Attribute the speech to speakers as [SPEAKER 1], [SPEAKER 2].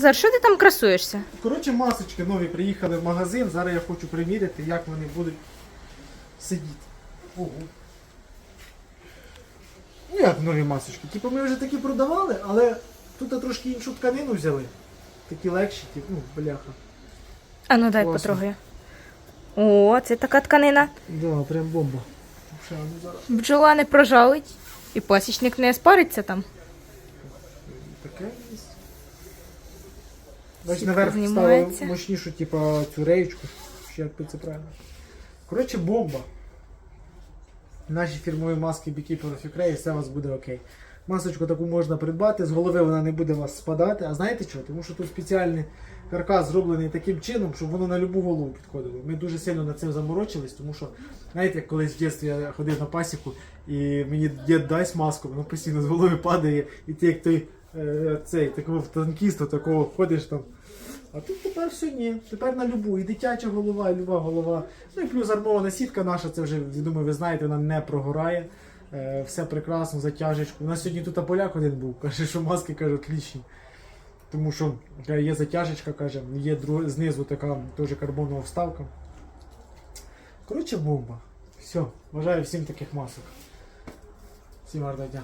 [SPEAKER 1] Назар, що ти там красуєшся?
[SPEAKER 2] Коротше, масочки нові приїхали в магазин. Зараз я хочу приміряти, як вони будуть сидіти. Ого. Ну як нові масочки? Типу ми вже такі продавали, але тут трошки іншу тканину взяли. Такі легші, типу, ну, бляха.
[SPEAKER 1] А ну дай
[SPEAKER 2] Класно.
[SPEAKER 1] потрогаю. О, це така тканина.
[SPEAKER 2] Да, прям бомба. Ще, ну зараз
[SPEAKER 1] Бджола не прожалить. І пасічник не спариться там.
[SPEAKER 2] таке є.
[SPEAKER 1] Сітка
[SPEAKER 2] наверх
[SPEAKER 1] знімається.
[SPEAKER 2] ставив мощнішу, типу, цю реєчку. Ще як би це правильно. Коротше, бомба. Наші фірмові маски Beekeeper of Ukraine, все у вас буде окей. Масочку таку можна придбати, з голови вона не буде у вас спадати. А знаєте що? Тому що тут спеціальний каркас зроблений таким чином, щоб воно на любу голову підходило. Ми дуже сильно над цим заморочились, тому що, знаєте, як колись в дитинстві я ходив на пасіку і мені дід дасть маску, воно постійно з голови падає, і ти як той цей такого танкіста, такого ходиш там. А тут тепер все ні. Тепер на любу. І дитяча голова, і люба голова. Ну і плюс армована сітка наша, це вже, я думаю, ви знаєте, вона не прогорає. Е, все прекрасно, затяжечку. У нас сьогодні тут поляк один був, каже, що маски каже, отлічні. Тому що е, є затяжечка, каже, є друг, знизу така теж карбонова вставка. Коротше, бомба. Все, бажаю всім таких масок. Всім гарного дня.